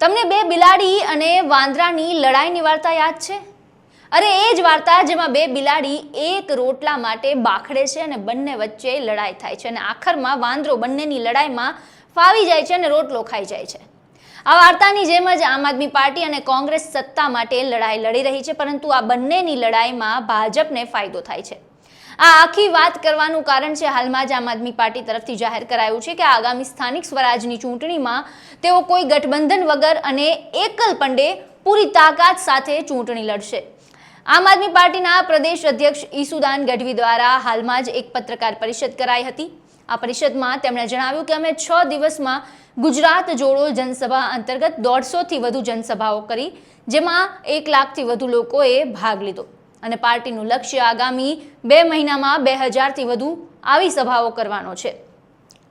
તમને બે બિલાડી અને વાંદરાની લડાઈની વાર્તા યાદ છે? અરે, એ જ વાર્તા જેમાં બે બિલાડી એક રોટલા માટે બાખડે છે અને બંને વચ્ચે લડાઈ થાય છે અને આખરમાં વાંદરો બંનેની લડાઈમાં ફાવી જાય છે અને રોટલો ખાઈ જાય છે. આ વાર્તાની જેમ જ આમ આદમી પાર્ટી અને કોંગ્રેસ સત્તા માટે લડાઈ લડી રહી છે, પરંતુ આ બંનેની લડાઈમાં ભાજપને ફાયદો થાય છે. આ આખી વાત કરવાનું કારણ છે હાલમાં જ આમ આદમી પાર્ટી તરફથી જાહેર કરાયું છે કે આગામી સ્થાનિક સ્વરાજની ચૂંટણીમાં તેઓ કોઈ ગઠબંધન વગર અને એકલ પંડે પૂરી તાકાત સાથે ચૂંટણી લડશે. આમ આદમી પાર્ટીના પ્રદેશ અધ્યક્ષ ઈસુદાન ગઢવી દ્વારા હાલમાં જ એક પત્રકાર પરિષદ કરાઈ હતી. આ પરિષદમાં તેમણે જણાવ્યું કે અમે છ દિવસમાં ગુજરાત જોડો જનસભા અંતર્ગત દોઢસોથી વધુ જનસભાઓ કરી, જેમાં એક લાખથી વધુ લોકોએ ભાગ લીધો. અને પાર્ટીનું લક્ષ્ય આગામી બે મહિનામાં બે હજારથી વધુ આવી સભાઓ કરવાનો છે.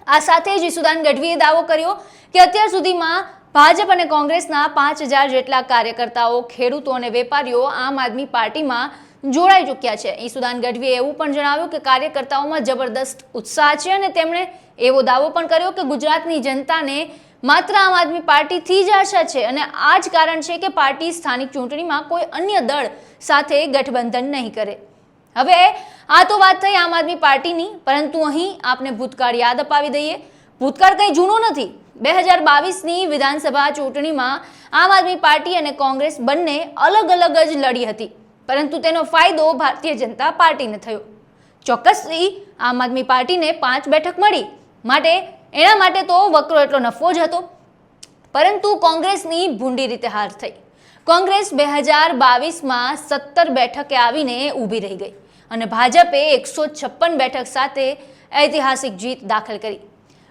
આ સાથે જ ઈસુદાન ગઢવીએ દાવો કર્યો કે અત્યાર સુધીમાં ભાજપ અને કોંગ્રેસના પાંચ હજાર જેટલા કાર્યકર્તાઓ, ખેડૂતો અને વેપારીઓ આમ આદમી પાર્ટીમાં જોડાઈ ચૂક્યા છે. ઈસુદાન ગઢવીએ એવું પણ જણાવ્યું કે કાર્યકર્તાઓમાં જબરદસ્ત ઉત્સાહ છે અને તેમણે એવો દાવો પણ કર્યો કે ગુજરાતની જનતાને માત્ર આમ આદમી પાર્ટીથી જ આશા છે અને આ જ કારણ છે કે પાર્ટી સ્થાનિક ચૂંટણીમાં કોઈ અન્ય દળ સાથે ગઠબંધન નહીં કરે. હવે, આ તો વાત થઈ આમ આદમી પાર્ટીની, પરંતુ અહીં આપને ભૂતકાળ યાદ અપાવી દઈએ. ભૂતકાળ કંઈ જૂનો નથી. બે હજાર બાવીસની વિધાનસભા ચૂંટણીમાં આમ આદમી પાર્ટી અને કોંગ્રેસ બંને અલગ અલગ જ લડી હતી. પરંતુ તેનો ફાયદો ભારતીય જનતા પાર્ટીને થયો. ચોક્કસથી આમ આદમી પાર્ટીને પાંચ બેઠક મળી. માટે એના માટે તો વકરો એટલો નફો જ હતો. પરંતુ કોંગ્રેસની ભૂંડી રીતે હાર થઈ. કોંગ્રેસ બે હજાર બાવીસમાં સત્તર બેઠકે આવીને ઊભી રહી ગઈ અને ભાજપે એકસો છપ્પન બેઠક સાથે ઐતિહાસિક જીત દાખલ કરી.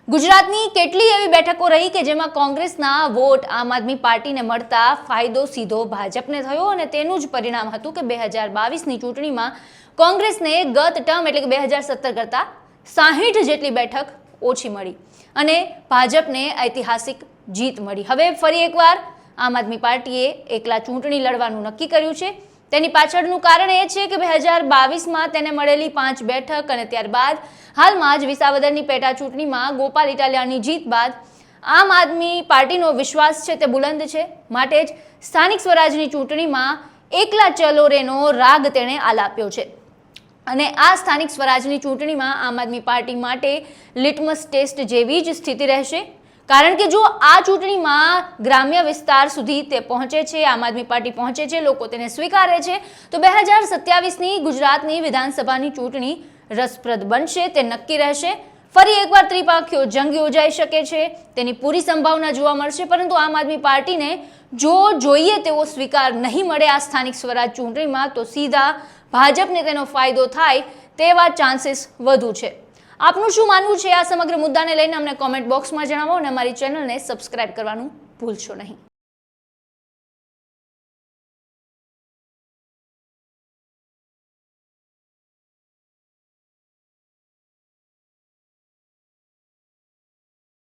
ગુજરાતની કેટલી એવી બેઠકો રહી કે જેમાં કોંગ્રેસના વોટ આમ આદમી પાર્ટીને મળતા ફાયદો સીધો ભાજપને થયો અને તેનું જ પરિણામ હતું કે બે હજાર બાવીસની ચૂંટણીમાં કોંગ્રેસને ગત ટર્મ એટલે કે બે હજાર સત્તર કરતાં સાહીઠ જેટલી બેઠક ઓછી મળી અને ભાજપને ઐતિહાસિક જીત મળી. હવે ફરી એકવાર આમ આદમી પાર્ટીએ એકલા ચૂંટણી લડવાનું નક્કી કર્યું છે. તેની પાછળનું કારણ એ છે કે બે હજાર બાવીસમાં તેને મળેલી પાંચ બેઠક અને ત્યારબાદ હાલમાં જ વિસાવદરની પેટા ચૂંટણીમાં ગોપાલ ઇટાલિયાની જીત બાદ આમ આદમી પાર્ટીનો વિશ્વાસ છે તે બુલંદ છે. માટે જ સ્થાનિક સ્વરાજની ચૂંટણીમાં એકલા ચલોરેનો રાગ તેણે આલાપ્યો છે. અને આ સ્થાનિક સ્વરાજની ચૂંટણીમાં આમ આદમી પાર્ટી માટે લિટમસ ટેસ્ટ જેવી જ સ્થિતિ રહેશે. કારણ કે જો આ ચૂંટણીમાં ગ્રામ્ય વિસ્તાર સુધી તે પહોંચે છે, આમ આદમી પાર્ટી પહોંચે છે, લોકો તેને સ્વીકારે છે, તો બે હજાર સત્યાવીસની ગુજરાતની વિધાનસભાની ચૂંટણી રસપ્રદ બનશે, તે નક્કી રહેશે. ફરી એકવાર ત્રિપાખીઓ જંગ યોજાઈ શકે છે, તેની પૂરી સંભાવના જોવા મળશે, પરંતુ આમ આદમી પાર્ટીને જો જોઈએ તેવો સ્વીકાર નહીં મળે આ સ્થાનિક સ્વરાજ ચૂંટણીમાં, તો સીધા ભાજપને તેનો ફાયદો થાય તેવા ચાન્સીસ વધુ છે. આપનું શું માનવું છે આ સમગ્ર મુદ્દાને લઈને અમને કોમેન્ટ બોક્સમાં જણાવો અને અમારી ચેનલને સબસ્ક્રાઇબ કરવાનું ભૂલશો નહીં.